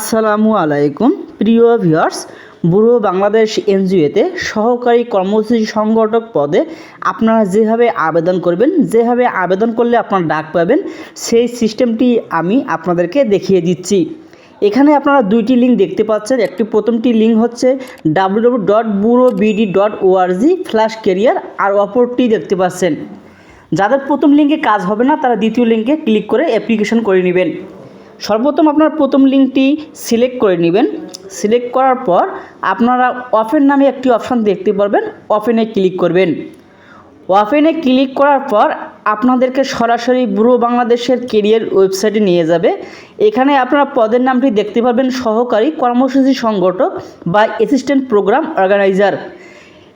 আসসালামু আলাইকুম। প্রিয় ভিউয়ার্স ব্যুরো বাংলাদেশ এনজিওতে সহকারী কর্মসূচি সংগঠক পদে আপনারা যেভাবে আবেদন করবেন, যেভাবে আবেদন করলে আপনারা ডাক পাবেন, সেই সিস্টেমটি আমি আপনাদেরকে দেখিয়ে দিচ্ছি। এখানে আপনারা দুইটি লিঙ্ক দেখতে পাচ্ছেন। একটি প্রথমটি লিঙ্ক হচ্ছে W dot bureau BD dot ORG flash career আর অপরটি দেখতে পাচ্ছেন। যাদের প্রথম লিঙ্কে কাজ হবে না, তারা দ্বিতীয় লিঙ্কে ক্লিক করে অ্যাপ্লিকেশন করে নেবেন। সর্বপ্রথম আপনার প্রথম লিঙ্কটি সিলেক্ট করে নেবেন। সিলেক্ট করার পর আপনারা অফেন নামে একটি অপশান দেখতে পারবেন। অফেনে ক্লিক করবেন। ওয়াফেনে ক্লিক করার পর আপনাদেরকে সরাসরি ব্যুরো বাংলাদেশের কেরিয়ার ওয়েবসাইটে নিয়ে যাবে। এখানে আপনারা পদের নামটি দেখতে পারবেন। সহকারী কর্মসূচি সংগঠক বা অ্যাসিস্ট্যান্ট প্রোগ্রাম অর্গানাইজার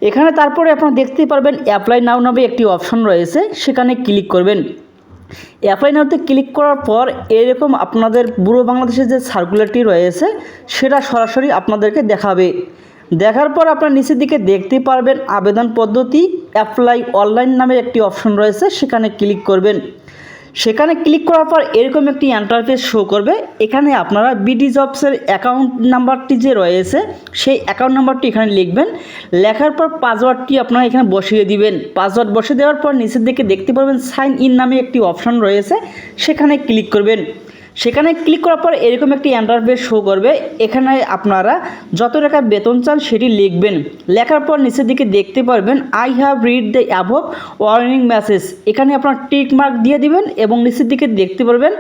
এখানে তারপরে আপনারা দেখতে পারবেন অ্যাপ্লাই নাও নামে একটি অপশন রয়েছে। সেখানে ক্লিক করবেন। অ্যাপ্লাই নাওতে ক্লিক করার পর এরকম আপনাদের পুরো বাংলাদেশের যে সার্কুলারটি রয়েছে, সেটা সরাসরি আপনাদেরকে দেখাবে। দেখার পর আপনার নিচের দিকে দেখতে পারবেন আবেদন পদ্ধতি অ্যাপ্লাই অনলাইন নামে একটি অপশন রয়েছে, সেখানে ক্লিক করবেন। সেখানে ক্লিক করার পর এরকম একটি ইন্টারফেস শো করবে। এখানে আপনারা বিডি জবসের অ্যাকাউন্ট নাম্বারটি যে রয়েছে, সেই অ্যাকাউন্ট নাম্বারটি এখানে লিখবেন। লেখার পর পাসওয়ার্ডটি আপনারা এখানে বসিয়ে দিবেন। পাসওয়ার্ড বসিয়ে দেওয়ার পর নিচের দিকে দেখতে পারবেন সাইন ইন নামে একটি অপশন রয়েছে। সেখানে ক্লিক করবেন। সেখানে ক্লিক করার পর এরকম একটি ইন্টারফেস শো করবে। এখানে আপনারা যত টাকা বেতন চান সেটি লিখবেন। লেখার পর নিচের দিকে দেখতে পারবেন I have read the above warning message এখানে আপনার টিক মার্ক দিয়ে দিবেন এবং নিচের দিকে দেখতে পারবেন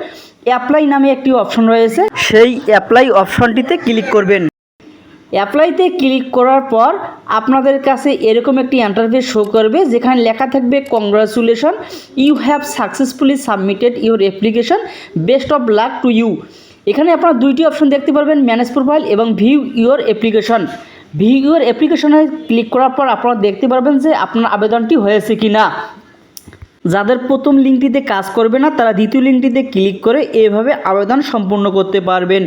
অ্যাপ্লাই নামে একটি অপশন রয়েছে। সেই অ্যাপ্লাই অপশনটিতে ক্লিক করবেন। অ্যাপ্লাইতে ক্লিক করার পর আপনাদের কাছে এরকম একটি ইন্টারফেস শো করবে, যেখানে লেখা থাকবে congratulation you have successfully submitted your application best of luck to you এখানে আপনারা দুইটি অপশন দেখতে পারবেন ম্যানেজ প্রোফাইল এবং view your application view your অ্যাপ্লিকেশনে ক্লিক করার পর আপনারা দেখতে পারবেন যে আপনার আবেদনটি হয়েছে কি না যাদের প্রথম লিঙ্কটিতে কাজ করবে না, তারা দ্বিতীয় লিঙ্কটিতে ক্লিক করে এভাবে আবেদন সম্পূর্ণ করতে পারবেন।